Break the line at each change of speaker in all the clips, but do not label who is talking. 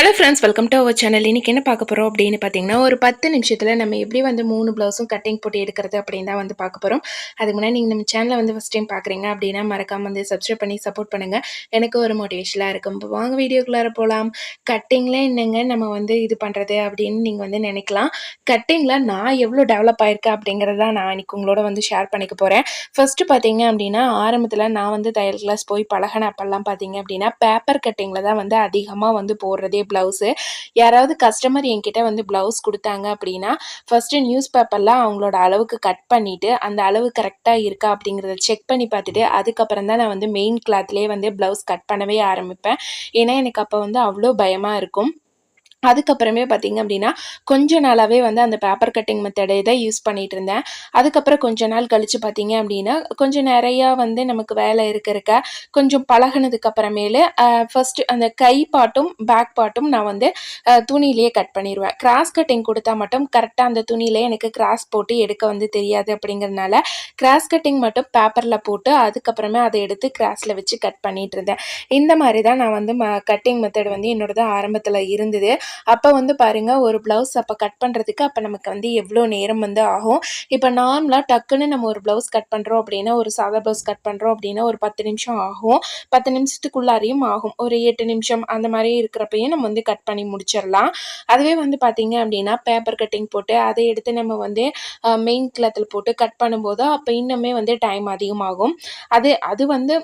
Hello friends welcome to our channel இன்றைக்கி என்ன பார்க்க போகிறோம் அப்படின்னு பார்த்தீங்கன்னா ஒரு பத்து நிமிஷத்தில் நம்ம எப்படி வந்து மூணு ப்ளவுஸும் கட்டிங் போட்டு எடுக்கிறது அப்படின்னு தான் வந்து பார்க்க போகிறோம் அதுக்கு முன்னாடி நீங்கள் நம்ம சேனலை வந்து ஃபஸ்ட் டைம் பார்க்குறீங்க அப்படின்னா மறக்காமல் வந்து சப்ஸ்கிரைப் பண்ணி சப்போர்ட் பண்ணுங்கள் எனக்கு ஒரு மோட்டிவேஷனாக இருக்கும். இப்போ வாங்க வீடியோக்குள்ளார போகலாம் கட்டிங்கில் என்னங்க நம்ம வந்து இது பண்ணுறது அப்படின்னு நீங்கள் வந்து நினைக்கலாம். கட்டிங்கில் நான் எவ்வளோ டெவலப் ஆயிருக்கேன் அப்படிங்கிறத நான் இன்னைக்கு உங்களோட வந்து ஷேர் பண்ணிக்க போகிறேன் ஃபஸ்ட்டு பார்த்தீங்க அப்படின்னா ஆரம்பத்தில் நான் வந்து தையல் கிளாஸ் போய் பழகின அப்பெல்லாம் பார்த்தீங்க அப்படின்னா பேப்பர் கட்டிங்கில் தான் வந்து அதிகமாக வந்து போடுறதே ப்ளவுஸு யாராவது கஸ்டமர் என்கிட்ட வந்து ப்ளவுஸ் கொடுத்தாங்க அப்படின்னா ஃபஸ்ட்டு நியூஸ் பேப்பர்லாம் அவங்களோட அளவுக்கு கட் பண்ணிவிட்டு அந்த அளவு கரெக்டாக இருக்கா அப்படிங்கிறத செக் பண்ணி பார்த்துட்டு அதுக்கப்புறம் தான் நான் வந்து மெயின் கிளாத்லேயே வந்து ப்ளவுஸ் கட் பண்ணவே ஆரம்பிப்பேன். ஏன்னா எனக்கு அப்போ வந்து அவ்வளோ பயமாக இருக்கும். அதுக்கப்புறமே பார்த்தீங்க அப்படின்னா கொஞ்ச நாளாகவே வந்து அந்த பேப்பர் கட்டிங் மெத்தடை தான் யூஸ் பண்ணிகிட்டு இருந்தேன். அதுக்கப்புறம் கொஞ்ச நாள் கழித்து பார்த்தீங்க அப்படின்னா கொஞ்சம் நிறையா வந்து நமக்கு வேலை இருக்க இருக்க கொஞ்சம் பழகினதுக்கப்புறமேலு ஃபஸ்ட்டு அந்த கை பாட்டும் பேக் பாட்டும் நான் வந்து துணியிலேயே கட் பண்ணிடுவேன் கிராஸ் கட்டிங் கொடுத்தா மட்டும் கரெக்டாக அந்த துணியிலே எனக்கு கிராஸ் போட்டு எடுக்க வந்து தெரியாது அப்படிங்கிறதுனால கிராஸ் கட்டிங் மட்டும் பேப்பரில் போட்டு அதுக்கப்புறமே அதை எடுத்து கிராஸில் வச்சு கட் பண்ணிட்டு இருந்தேன். இந்த மாதிரி தான் நான் வந்து கட்டிங் மெத்தட் வந்து என்னோடது ஆரம்பத்தில் இருந்தது. அப்போ வந்து பாருங்க ஒரு ப்ளவுஸ் அப்போ கட் பண்ணுறதுக்கு அப்போ நமக்கு வந்து எவ்வளோ நேரம் வந்து ஆகும்? இப்போ நார்மலாக டக்குன்னு நம்ம ஒரு ப்ளவுஸ் கட் பண்ணுறோம் அப்படின்னா ஒரு சாதா ப்ளவுஸ் கட் பண்ணுறோம் அப்படின்னா ஒரு பத்து நிமிஷம் ஆகும். பத்து நிமிஷத்துக்குள்ளாரையும் ஆகும். ஒரு எட்டு நிமிஷம் அந்த மாதிரி இருக்கிறப்பையும் நம்ம வந்து கட் பண்ணி முடிச்சிடலாம். அதுவே வந்து பார்த்தீங்க அப்படின்னா பேப்பர் கட்டிங் போட்டு அதை எடுத்து நம்ம வந்து மெயின் கிளாத்தில் போட்டு கட் பண்ணும்போது அப்போ இன்னுமே வந்து டைம் அதிகமாகும். அது அது வந்து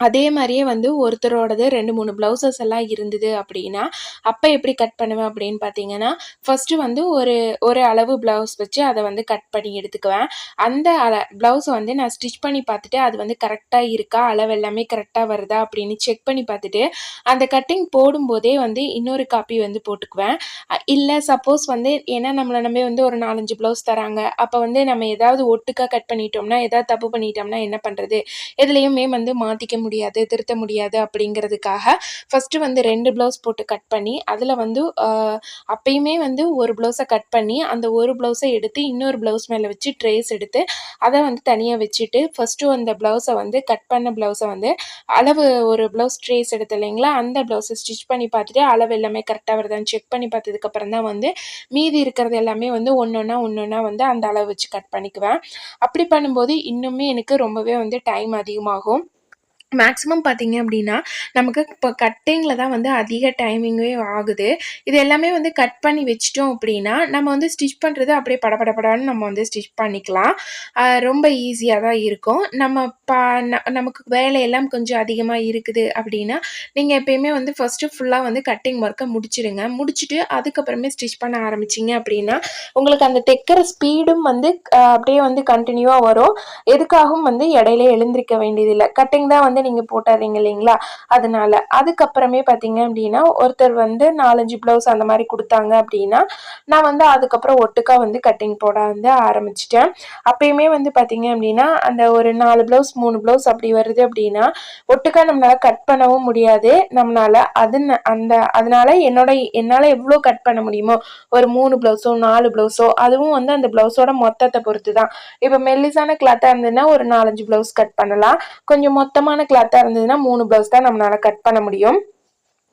அதே மாதிரியே வந்து ஒருத்தரோடது ரெண்டு மூணு ப்ளவுசஸ் எல்லாம் இருந்தது அப்படின்னா அப்போ எப்படி கட் பண்ணுவேன் அப்படின்னு பார்த்தீங்கன்னா ஃபஸ்ட்டு வந்து ஒரு ஒரு அளவு ப்ளவுஸ் வச்சு அதை வந்து கட் பண்ணி எடுத்துக்குவேன். அந்த அள ப்ளவுஸை வந்து நான் ஸ்டிச் பண்ணி பார்த்துட்டு அது வந்து கரெக்டாக இருக்கா அளவு எல்லாமே கரெக்டாக வருதா அப்படின்னு செக் பண்ணி பார்த்துட்டு அந்த கட்டிங் போடும்போதே வந்து இன்னொரு காப்பி வந்து போட்டுக்குவேன். இல்லை சப்போஸ் வந்து ஏன்னா நம்மளை நம்ம வந்து ஒரு நாலஞ்சு ப்ளவுஸ் தராங்க. அப்போ வந்து நம்ம ஏதாவது ஒட்டுக்காக கட் பண்ணிட்டோம்னா ஏதாவது தப்பு பண்ணிட்டோம்னா என்ன பண்ணுறது எதுலேயுமே வந்து மாற்றிக்க முடியாது திருத்த முடியாது அப்படிங்கிறதுக்காக ஃபஸ்ட்டு வந்து ரெண்டு ப்ளவுஸ் போட்டு கட் பண்ணி அதில் வந்து அப்பயுமே வந்து ஒரு ப்ளவுஸை கட் பண்ணி அந்த ஒரு ப்ளவுஸை எடுத்து இன்னொரு ப்ளவுஸ் மேலே வச்சு ட்ரேஸ் எடுத்து அதை வந்து தனியாக வச்சுட்டு ஃபஸ்ட்டு அந்த ப்ளவுஸை வந்து கட் பண்ண ப்ளவுஸை வந்து அளவு ஒரு ப்ளவுஸ் ட்ரேஸ் எடுத்து இல்லைங்களா அந்த ப்ளவுஸை ஸ்டிச் பண்ணி பார்த்துட்டு அளவு எல்லாமே கரெக்டாக வருதான்னு செக் பண்ணி பார்த்ததுக்கப்புறம் தான் வந்து மீதி இருக்கிறது எல்லாமே வந்து ஒன்று ஒன்றா ஒன்று ஒன்றா வந்து அந்த அளவு வச்சு கட் பண்ணிக்குவேன். அப்படி பண்ணும்போது இன்னுமே எனக்கு ரொம்பவே வந்து டைம் அதிகமாகும். மேக்ஸிமம் பார்த்தீங்க அப்படின்னா நமக்கு இப்போ கட்டிங்கில் தான் வந்து அதிக டைமிங்கே ஆகுது. இது எல்லாமே வந்து கட் பண்ணி வச்சிட்டோம் அப்படின்னா நம்ம வந்து ஸ்டிச் பண்ணுறது அப்படியே படபடபடான்னு நம்ம வந்து ஸ்டிச் பண்ணிக்கலாம். ரொம்ப ஈஸியாக தான் இருக்கும். நம்ம பா ந- நமக்கு வேலையெல்லாம் கொஞ்சம் அதிகமாக இருக்குது அப்படின்னா நீங்கள் எப்பயுமே வந்து ஃபஸ்ட்டு ஃபுல்லாக வந்து கட்டிங் ஒர்க்கை முடிச்சிடுங்க. முடிச்சுட்டு அதுக்கப்புறமே ஸ்டிச் பண்ண ஆரம்பிச்சிங்க அப்படின்னா உங்களுக்கு அந்த தைக்கிற ஸ்பீடும் வந்து அப்படியே வந்து கண்டினியூவாக வரும். எதுக்காகவும் வந்து இடையில எழுந்திருக்க வேண்டியதில்லை. கட்டிங் தான் வந்து நீங்கள் போட்டாதீங்க இல்லைங்களா? அதனால. அதுக்கப்புறமே பார்த்தீங்க அப்படின்னா ஒருத்தர் வந்து நாலஞ்சு ப்ளவுஸ் அந்த மாதிரி கொடுத்தாங்க அப்படின்னா நான் வந்து அதுக்கப்புறம் ஒட்டுக்கா வந்து கட்டிங் போட வந்து ஆரம்பிச்சிட்டேன். அப்பயுமே வந்து பார்த்தீங்க அப்படின்னா அந்த ஒரு நாலு ப்ளவுஸ் மூணு ப்ளவுஸ் அப்படி வருது அப்படின்னா ஒட்டுக்கா நம்மளால கட் பண்ணவும் முடியாது. நம்மளால அது அந்த அதனால என்னோட என்னால் எவ்வளோ கட் பண்ண முடியுமோ ஒரு மூணு ப்ளவுஸோ நாலு ப்ளவுஸோ அதுவும் வந்து அந்த ப்ளவுஸோட மொத்தத்தை பொறுத்து தான் இப்போ மெல்லிசான கிளாத்தாக இருந்ததுன்னா ஒரு நாலஞ்சு ப்ளவுஸ் கட் பண்ணலாம். கொஞ்சம் மொத்தமான கிளாத்தாக இருந்ததுன்னா மூணு ப்ளவுஸ் தான் நம்மளால கட் பண்ண முடியும்.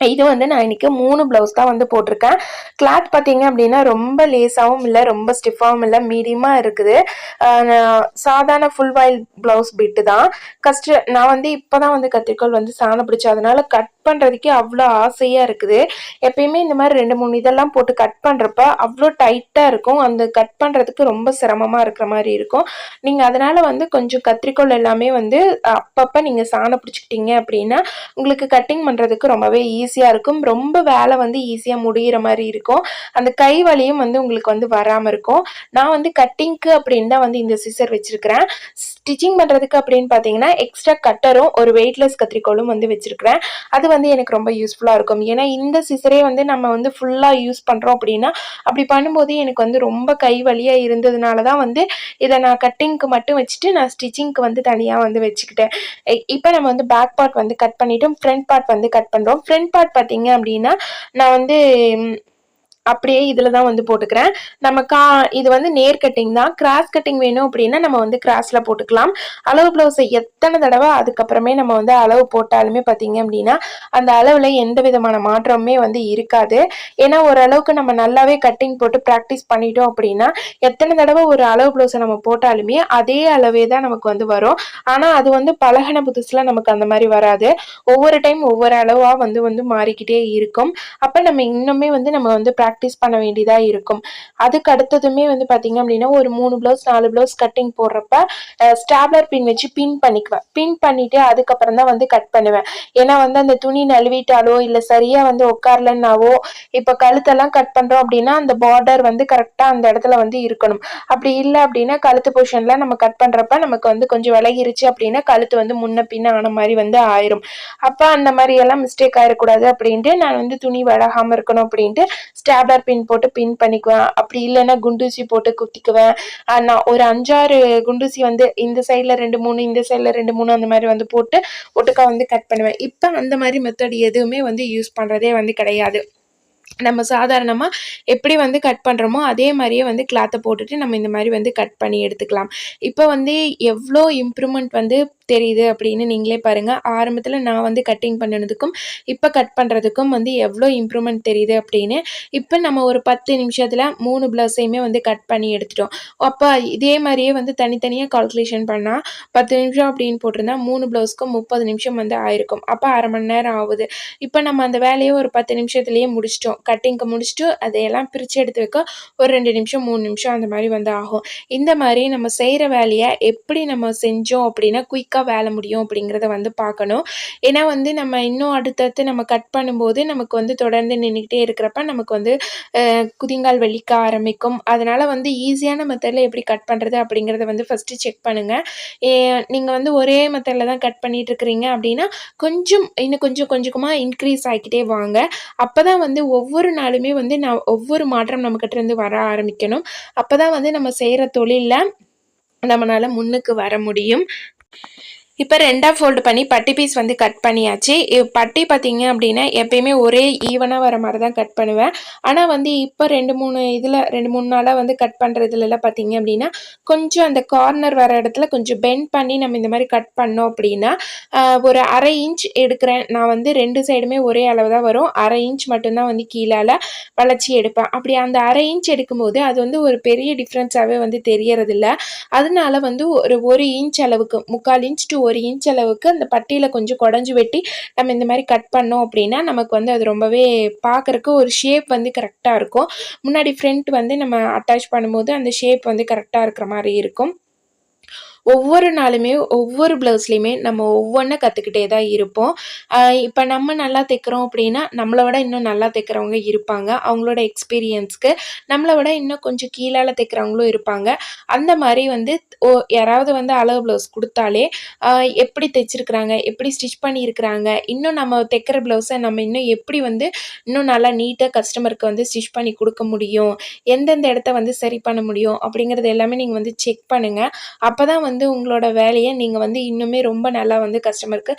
இது வந்து நான் இன்னைக்கு மூணு ப்ளவுஸ் தான் வந்து போட்டிருக்கேன். கிளாத் பார்த்தீங்க அப்படின்னா ரொம்ப லேஸாகவும் இல்லை ரொம்ப ஸ்டிஃபாகவும் இல்லை மீடியமாக இருக்குது. நான் சாதாரண ஃபுல் வாயில் ப்ளவுஸ் பிட்டு தான். கஸ்ட நான் வந்து இப்போ தான் வந்து கத்திரிக்கோல் வந்து சாணம் பிடிச்சேன் அதனால கட் பண்ணுறதுக்கே அவ்வளோ ஆசையாக இருக்குது. எப்பயுமே இந்த மாதிரி ரெண்டு மூணு இதெல்லாம் போட்டு கட் பண்ணுறப்ப அவ்வளோ டைட்டாக இருக்கும். அந்த கட் பண்ணுறதுக்கு ரொம்ப சிரமமாக இருக்கிற மாதிரி இருக்கும். நீங்கள் அதனால் வந்து கொஞ்சம் கத்திரிக்கோல் எல்லாமே வந்து அப்பப்போ நீங்கள் சாணம் பிடிச்சிக்கிட்டீங்க அப்படின்னா உங்களுக்கு கட்டிங் பண்ணுறதுக்கு ரொம்பவே ஈஸியாக இருக்கும். ரொம்ப வேலை வந்து ஈஸியாக முடிகிற மாதிரி இருக்கும். அந்த கை வலியும் வந்து உங்களுக்கு வந்து வராமல் இருக்கும். நான் வந்து கட்டிங்க்கு அப்படின்னு தான் வந்து இந்த சிசர் வச்சுருக்கிறேன். ஸ்டிச்சிங் பண்ணுறதுக்கு அப்படின்னு பார்த்தீங்கன்னா எக்ஸ்ட்ரா கட்டரும் ஒரு வெயிட்லெஸ் கத்திரிக்கோலும் வந்து வச்சுருக்கிறேன். அது வந்து எனக்கு ரொம்ப யூஸ்ஃபுல்லாக இருக்கும். ஏன்னா இந்த சிசரே வந்து நம்ம வந்து ஃபுல்லாக யூஸ் பண்ணுறோம் அப்படின்னா அப்படி பண்ணும்போது எனக்கு வந்து ரொம்ப கை வழியாக இருந்ததுனால தான் வந்து இதை நான் கட்டிங்க்கு மட்டும் வச்சுட்டு நான் ஸ்டிச்சிங்க்கு வந்து தனியாக வந்து வச்சுக்கிட்டேன். இப்போ நம்ம வந்து பேக் பார்ட் வந்து கட் பண்ணிட்டோம் ஃப்ரண்ட் பார்ட் வந்து கட் பண்ணுறோம் ஃப்ரண்ட் பார்ட் பார்த்தீங்க அப்படின்னா நான் வந்து அப்படியே இதில் தான் வந்து போட்டுக்கிறேன். நம்ம கா இது வந்து நேர் கட்டிங் தான். கிராஸ் கட்டிங் வேணும் அப்படின்னா நம்ம வந்து கிராஸில் போட்டுக்கலாம். அளவு ப்ளவுஸை எத்தனை தடவை அதுக்கப்புறமே நம்ம வந்து அளவு போட்டாலுமே பார்த்தீங்க அப்படின்னா அந்த அளவில் எந்த விதமான மாற்றமுமே வந்து இருக்காது. ஏன்னா ஓரளவுக்கு நம்ம நல்லாவே கட்டிங் போட்டு ப்ராக்டிஸ் பண்ணிட்டோம் அப்படின்னா எத்தனை தடவை ஒரு அளவு ப்ளவுஸை நம்ம போட்டாலுமே அதே அளவே தான் நமக்கு வந்து வரும். ஆனால் அது வந்து பழகின புதுசில் நமக்கு அந்த மாதிரி வராது. ஒவ்வொரு டைம் ஒவ்வொரு அளவாக வந்து வந்து மாறிக்கிட்டே இருக்கும். அப்போ நம்ம இன்னுமே வந்து நம்ம வந்து ப்ராக்டிஸ் பண்ண வேண்டியதாக இருக்கும். அதுக்கு அடுத்ததுமே வந்து பார்த்தீங்க அப்படின்னா ஒரு மூணு ப்ளவுஸ் நாலு ப்ளவுஸ் கட்டிங் போடுறப்ப ஸ்டாப்லர் பின் வச்சு பின் பண்ணிக்குவேன். பின் பண்ணிட்டு அதுக்கப்புறம் தான் வந்து கட் பண்ணுவேன். ஏன்னா வந்து அந்த துணி நழுவிட்டாலோ இல்லை சரியாக வந்து உட்காரலன்னாவோ இப்போ கழுத்தெல்லாம் கட் பண்ணுறோம் அப்படின்னா அந்த பார்டர் வந்து கரெக்டாக அந்த இடத்துல வந்து இருக்கணும். அப்படி இல்லை அப்படின்னா கழுத்து பொசிஷனில் நம்ம கட் பண்ணுறப்ப நமக்கு வந்து கொஞ்சம் விலகிருச்சு அப்படின்னா கழுத்து வந்து முன்ன பின்ன ஆன மாதிரி வந்து ஆயிரும். அப்போ அந்த மாதிரி எல்லாம் மிஸ்டேக் ஆயிடக்கூடாது அப்படின்ட்டு நான் வந்து துணி வழகாமல் இருக்கணும் அப்படின்ட்டு பார்டர் பின் போட்டு பின் பண்ணிக்குவேன். அப்படி இல்லைன்னா குண்டூசி போட்டு குத்திக்குவேன். நான் ஒரு அஞ்சாறு குண்டூசி வந்து இந்த சைடில் ரெண்டு மூணு இந்த சைடில் ரெண்டு மூணு அந்த மாதிரி வந்து போட்டு ஒட்டுக்கா வந்து கட் பண்ணுவேன். இப்போ அந்த மாதிரி மெத்தட் எதுவுமே வந்து யூஸ் பண்ணுறதே வந்து கிடையாது. நம்ம சாதாரணமாக எப்படி வந்து கட் பண்ணுறோமோ அதே மாதிரியே வந்து கிளாத்தை போட்டுட்டு நம்ம இந்த மாதிரி வந்து கட் பண்ணி எடுத்துக்கலாம். இப்போ வந்து எவ்வளோ இம்ப்ரூவ்மெண்ட் வந்து தெரியுது அப்படின்னு நீங்களே பாருங்கள் ஆரம்பத்தில் நான் வந்து கட்டிங் பண்ணினதுக்கும் இப்போ கட் பண்ணுறதுக்கும் வந்து எவ்வளோ இம்ப்ரூவ்மெண்ட் தெரியுது அப்படின்னு இப்போ நம்ம ஒரு பத்து நிமிஷத்தில் மூணு ப்ளவுஸையுமே வந்து கட் பண்ணி எடுத்துட்டோம். அப்போ இதே மாதிரியே வந்து தனித்தனியாக கால்குலேஷன் பண்ணால் பத்து நிமிஷம் அப்படின்னு போட்டிருந்தா மூணு ப்ளவுஸ்க்கும் முப்பது நிமிஷம் வந்து ஆயிருக்கும். அப்போ அரை மணி நேரம் ஆகுது. இப்போ நம்ம அந்த வேலையை ஒரு பத்து நிமிஷத்துலேயே முடிச்சிட்டோம். கட்டிங்க்கு முடிச்சுட்டு அதையெல்லாம் பிரித்து எடுத்து வைக்க ஒரு ரெண்டு நிமிஷம் மூணு நிமிஷம் அந்த மாதிரி வந்து ஆகும். இந்த மாதிரி நம்ம செய்கிற வேலையை எப்படி நம்ம செஞ்சோம் அப்படின்னா குயிக்காக குயிக்காக வேலை முடியும் அப்படிங்கிறத வந்து பார்க்கணும். ஏன்னா வந்து நம்ம இன்னும் அடுத்தடுத்து நம்ம கட் பண்ணும்போது நமக்கு வந்து தொடர்ந்து நின்றுக்கிட்டே இருக்கிறப்ப நமக்கு வந்து குதிங்கால் வலிக்க ஆரம்பிக்கும். அதனால் வந்து ஈஸியான மெத்தடில் எப்படி கட் பண்ணுறது அப்படிங்கிறத வந்து ஃபஸ்ட்டு செக் பண்ணுங்கள் நீங்கள் வந்து ஒரே மெத்தடில் தான் கட் பண்ணிகிட்டு இருக்கிறீங்க அப்படின்னா கொஞ்சம் இன்னும் கொஞ்சம் கொஞ்சமாக இன்க்ரீஸ் ஆகிக்கிட்டே வாங்க. அப்போ தான் வந்து ஒவ்வொரு நாளுமே வந்து நான் ஒவ்வொரு மாற்றம் நம்மக்கிட்ட இருந்து வர ஆரம்பிக்கணும். அப்போ தான் வந்து நம்ம செய்கிற தொழிலில் நம்மளால் முன்னுக்கு வர முடியும். இப்போ ரெண்டாக ஃபோல்டு பண்ணி பட்டி பீஸ் வந்து கட் பண்ணியாச்சு. பட்டி பார்த்தீங்க அப்படின்னா எப்பயுமே ஒரே ஈவனாக வர மாதிரி தான் கட் பண்ணுவேன். ஆனால் வந்து இப்போ ரெண்டு மூணு இதில் ரெண்டு மூணு நாளாக வந்து கட் பண்ணுறதுலலாம் பார்த்தீங்க அப்படின்னா கொஞ்சம் அந்த கார்னர் வர இடத்துல கொஞ்சம் பெண்ட் பண்ணி நம்ம இந்த மாதிரி கட் பண்ணோம் அப்படின்னா ஒரு அரை இன்ச் எடுக்கிறேன். நான் வந்து ரெண்டு சைடுமே ஒரே அளவு தான் வரும். அரை இன்ச் மட்டும்தான் வந்து கீழால் வளர்ச்சி எடுப்பேன். அப்படி அந்த அரை இன்ச் எடுக்கும்போது அது வந்து ஒரு பெரிய டிஃப்ரென்ஸாகவே வந்து தெரியறதில்ல. அதனால வந்து ஒரு ஒரு இன்ச் அளவுக்கு முக்கால் இன்ச் டூ ஒரு இன்ச் அளவுக்கு அந்த பட்டியில் கொஞ்சம் குடஞ்சி வெட்டி நம்ம இந்த மாதிரி கட் பண்ணோம் அப்படின்னா நமக்கு வந்து அது ரொம்பவே பார்க்குறக்கு ஒரு ஷேப் வந்து கரெக்டாக இருக்கும். முன்னாடி ஃப்ரண்ட் வந்து நம்ம அட்டாச் பண்ணும்போது அந்த ஷேப் வந்து கரெக்டாக இருக்கிற மாதிரி இருக்கும். ஒவ்வொரு நாளுமே ஒவ்வொரு ப்ளவுஸ்லேயுமே நம்ம ஒவ்வொன்றும் கற்றுக்கிட்டே தான் இருப்போம். இப்போ நம்ம நல்லா தைக்கிறோம் அப்படின்னா நம்மளை விட இன்னும் நல்லா தைக்கிறவங்க இருப்பாங்க. அவங்களோட எக்ஸ்பீரியன்ஸ்க்கு நம்மளை விட இன்னும் கொஞ்சம் கீழால் தைக்கிறவங்களும் இருப்பாங்க. அந்த மாதிரி வந்து ஓ யாராவது வந்து அளவு ப்ளவுஸ் கொடுத்தாலே எப்படி தைச்சிருக்கிறாங்க எப்படி ஸ்டிச் பண்ணியிருக்கிறாங்க இன்னும் நம்ம தைக்கிற ப்ளவுஸை நம்ம இன்னும் எப்படி வந்து இன்னும் நல்லா நீட்டாக கஸ்டமருக்கு வந்து ஸ்டிச் பண்ணி கொடுக்க முடியும் எந்தெந்த இடத்த வந்து சரி பண்ண முடியும் அப்படிங்கிறது எல்லாமே நீங்கள் வந்து செக் பண்ணுங்கள் அப்போ தான் வந்து வந்து உங்களோட வேலையை நீங்கள் வந்து இன்னுமே ரொம்ப நல்லா வந்து கஸ்டமருக்கு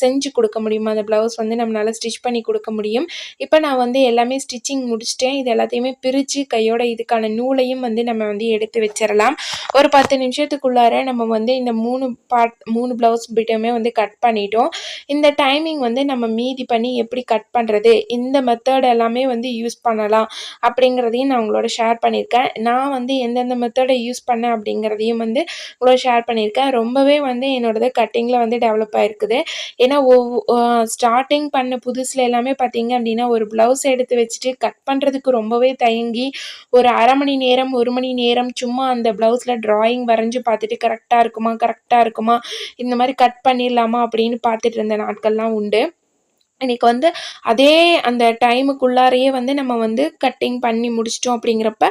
செஞ்சு கொடுக்க முடியும்? அந்த ப்ளவுஸ் வந்து நம்மளால் ஸ்டிச் பண்ணி கொடுக்க முடியும். இப்போ நான் வந்து எல்லாமே ஸ்டிச்சிங் முடிச்சிட்டேன். இது எல்லாத்தையுமே பிரித்து கையோட இதுக்கான நூலையும் வந்து நம்ம வந்து எடுத்து வச்சிடலாம் ஒரு பத்து நிமிஷத்துக்குள்ளார நம்ம வந்து இந்த மூணு பார்ட் மூணு ப்ளவுஸ் பிட்டுமே வந்து கட் பண்ணிட்டோம். இந்த டைமிங் வந்து நம்ம மீதி பண்ணி எப்படி கட் பண்ணுறது இந்த மெத்தட் எல்லாமே வந்து யூஸ் பண்ணலாம் அப்படிங்கிறதையும் நான் உங்களோட ஷேர் பண்ணியிருக்கேன். நான் வந்து எந்தெந்த மெத்தடை யூஸ் பண்ணேன் அப்படிங்கிறதையும் வந்து கூட ஷேர் பண்ணியிருக்கேன். ரொம்பவே வந்து என்னோடது கட்டிங்கில் வந்து டெவலப் ஆகிருக்குது ஏன்னா ஒவ் ஸ்டார்டிங் பண்ண புதுசில் எல்லாமே பார்த்தீங்க அப்படின்னா ஒரு ப்ளவுஸ் எடுத்து வச்சுட்டு கட் பண்ணுறதுக்கு ரொம்பவே தயங்கி ஒரு அரை மணி நேரம் ஒரு மணி நேரம் சும்மா அந்த ப்ளவுஸில் ட்ராயிங் வரைஞ்சி பார்த்துட்டு கரெக்டாக இருக்குமா கரெக்டாக இருக்குமா இந்த மாதிரி கட் பண்ணிடலாமா அப்படின்னு பார்த்துட்டு இருந்த நாட்கள்லாம் உண்டு. இன்றைக்கி வந்து அதே அந்த டைமுக்குள்ளாரையே வந்து நம்ம வந்து கட்டிங் பண்ணி முடிச்சிட்டோம் அப்படிங்கிறப்ப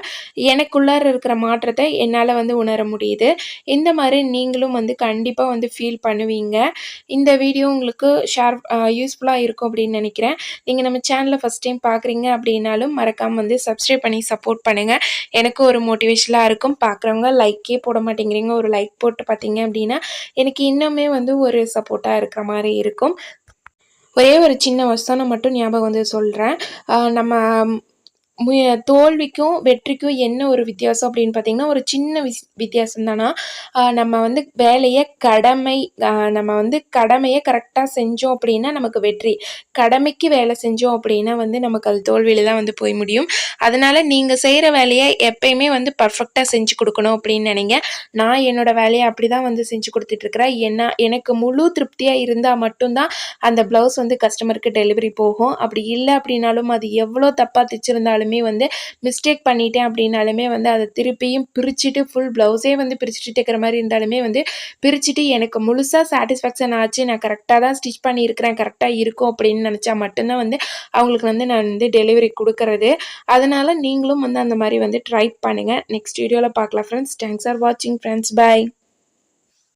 எனக்குள்ளார இருக்கிற மாற்றத்தை என்னால் வந்து உணர முடியுது. இந்த மாதிரி நீங்களும் வந்து கண்டிப்பாக வந்து ஃபீல் பண்ணுவீங்க. இந்த வீடியோ உங்களுக்கு ஷேர் யூஸ்ஃபுல்லாக இருக்கும் அப்படின்னு நினைக்கிறேன். நீங்கள் நம்ம சேனலை ஃபஸ்ட் டைம் பார்க்குறீங்க அப்படின்னாலும் மறக்காமல் வந்து சப்ஸ்கிரைப் பண்ணி சப்போர்ட் பண்ணுங்கள் எனக்கு ஒரு மோட்டிவேஷனாக இருக்கும். பார்க்குறவங்க லைக்கே போட மாட்டேங்கிறீங்க. ஒரு லைக் போட்டு பார்த்தீங்க அப்படின்னா எனக்கு இன்னுமே வந்து ஒரு சப்போர்ட்டாக இருக்கிற மாதிரி இருக்கும். ஒரே ஒரு சின்ன வசனம் மட்டும் ஞாபகம் வந்து சொல்கிறேன் நம்ம முய தோல்விக்கும் வெற்றிக்கும் என்ன ஒரு வித்தியாசம் அப்படின்னு பார்த்தீங்கன்னா ஒரு சின்ன விஸ் வித்தியாசம் தானா நம்ம வந்து வேலையை கடமை நம்ம வந்து கடமையை கரெக்டாக செஞ்சோம் அப்படின்னா நமக்கு வெற்றி. கடமைக்கு வேலை செஞ்சோம் அப்படின்னா வந்து நமக்கு அது தோல்வியில் தான் வந்து போய் முடியும். அதனால் நீங்கள் செய்கிற வேலையை எப்பயுமே வந்து பர்ஃபெக்டாக செஞ்சு கொடுக்கணும் அப்படின்னு நினைங்க. நான் என்னோடய வேலையை அப்படி தான் வந்து செஞ்சு கொடுத்துட்ருக்குறேன். என்ன எனக்கு முழு திருப்தியாக இருந்தால் மட்டும்தான் அந்த ப்ளவுஸ் வந்து கஸ்டமருக்கு டெலிவரி போகும். அப்படி இல்லை அப்படின்னாலும் அது எவ்வளோ தப்பாக தைச்சிருந்தாலும் வந்து மிஸ்டேக் பண்ணிட்டேன் அப்படின்னாலுமே வந்து அதை திருப்பியும் பிரிச்சுட்டு ஃபுல் ப்ளவுஸே வந்து பிரிச்சுட்டு தைக்கிற மாதிரி இருந்தாலுமே வந்து பிரிச்சுட்டு எனக்கு முழுசாக சாட்டிஸ்ஃபேக்ஷன் ஆச்சு. நான் கரெக்டாக தான் ஸ்டிச் பண்ணியிருக்கிறேன் கரெக்டாக இருக்கும் அப்படின்னு நினச்சா மட்டும்தான் வந்து அவங்களுக்கு வந்து நான் வந்து டெலிவரி கொடுக்கறது. அதனால் நீங்களும் வந்து அந்த மாதிரி வந்து ட்ரை பண்ணுங்கள் நெக்ஸ்ட் வீடியோவில் பார்க்கலாம் ஃப்ரெண்ட்ஸ் தேங்க்ஸ் ஃபார் வாட்சிங் ஃப்ரெண்ட்ஸ் பை